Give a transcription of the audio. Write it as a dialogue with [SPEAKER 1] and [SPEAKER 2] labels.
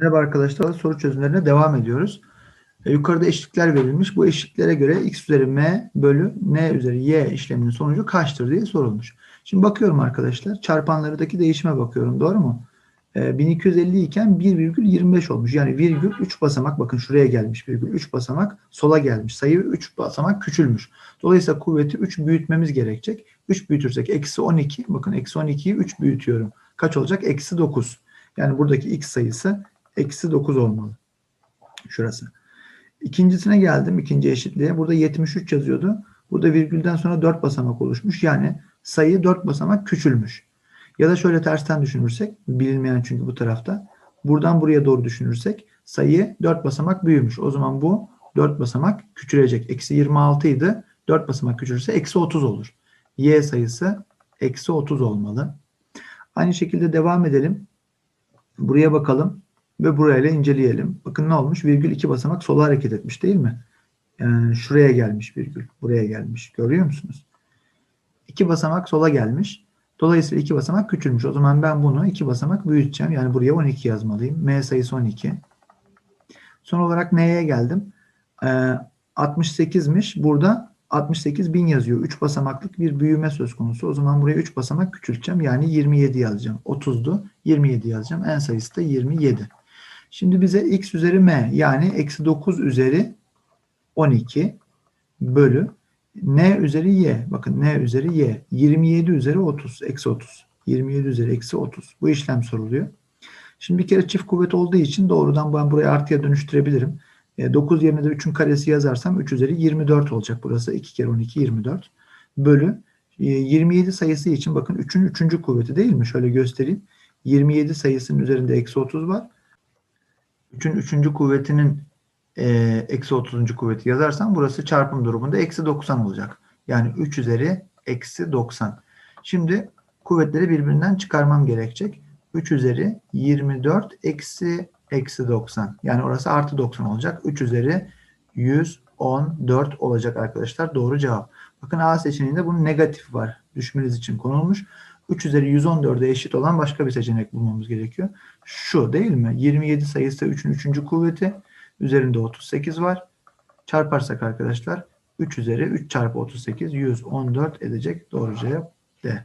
[SPEAKER 1] Merhaba arkadaşlar, soru çözümlerine devam ediyoruz. E, yukarıda eşitlikler verilmiş. Bu eşitliklere göre x üzeri m bölü n üzeri y işleminin sonucu kaçtır diye sorulmuş. Şimdi bakıyorum arkadaşlar, çarpanlarındaki değişime bakıyorum, doğru mu? E, 1250 iken 1,25 olmuş. Yani virgül 3 basamak, bakın şuraya gelmiş virgül 3 basamak, sola gelmiş. Sayı 3 basamak küçülmüş. Dolayısıyla kuvveti 3 büyütmemiz gerekecek. 3 büyütürsek eksi 12, bakın eksi 12'yi 3 büyütüyorum. Kaç olacak? Eksi 9. Yani buradaki x sayısı eksi 9 olmalı. Şurası. İkincisine geldim. ikinci eşitliğe. Burada 73 yazıyordu. Burada virgülden sonra 4 basamak oluşmuş. Yani sayı 4 basamak küçülmüş. Ya da şöyle tersten düşünürsek. Bilinmeyen çünkü bu tarafta. Buradan buraya doğru düşünürsek sayı 4 basamak büyümüş. O zaman bu 4 basamak küçülecek. Eksi 26 idi. 4 basamak küçülürse eksi 30 olur. Y sayısı eksi 30 olmalı. Aynı şekilde devam edelim. Buraya bakalım ve burayla inceleyelim. Bakın ne olmuş? Virgül iki basamak sola hareket etmiş değil mi? Yani şuraya gelmiş virgül. Buraya gelmiş. Görüyor musunuz? İki basamak sola gelmiş. Dolayısıyla iki basamak küçülmüş. O zaman ben bunu iki basamak büyüteceğim. Yani buraya 12 yazmalıyım. M sayısı 12. Son olarak N'ye geldim. Ee, 68'miş. Burada 68 bin yazıyor. 3 basamaklık bir büyüme söz konusu. O zaman buraya 3 basamak küçülteceğim. Yani 27 yazacağım. 30'du. 27 yazacağım. En sayısı da 27. Şimdi bize x üzeri m yani eksi 9 üzeri 12 bölü n üzeri y. Bakın n üzeri y. 27 üzeri 30. Eksi 30. 27 üzeri eksi 30. Bu işlem soruluyor. Şimdi bir kere çift kuvvet olduğu için doğrudan ben burayı artıya dönüştürebilirim. 9 yerine de 3'ün karesi yazarsam 3 üzeri 24 olacak burası. 2 kere 12 24 bölü 27 sayısı için bakın 3'ün 3. kuvveti değil mi? Şöyle göstereyim. 27 sayısının üzerinde eksi 30 var. 3'ün 3. kuvvetinin e, eksi 30. kuvveti yazarsam burası çarpım durumunda eksi 90 olacak. Yani 3 üzeri eksi 90. Şimdi kuvvetleri birbirinden çıkarmam gerekecek. 3 üzeri 24 eksi eksi 90. Yani orası artı 90 olacak. 3 üzeri 114 olacak arkadaşlar. Doğru cevap. Bakın A seçeneğinde bunun negatif var. Düşmeniz için konulmuş. 3 üzeri 114'e eşit olan başka bir seçenek bulmamız gerekiyor. Şu değil mi? 27 sayısı 3'ün 3. kuvveti. Üzerinde 38 var. Çarparsak arkadaşlar 3 üzeri 3 çarpı 38 114 edecek. Doğru cevap D.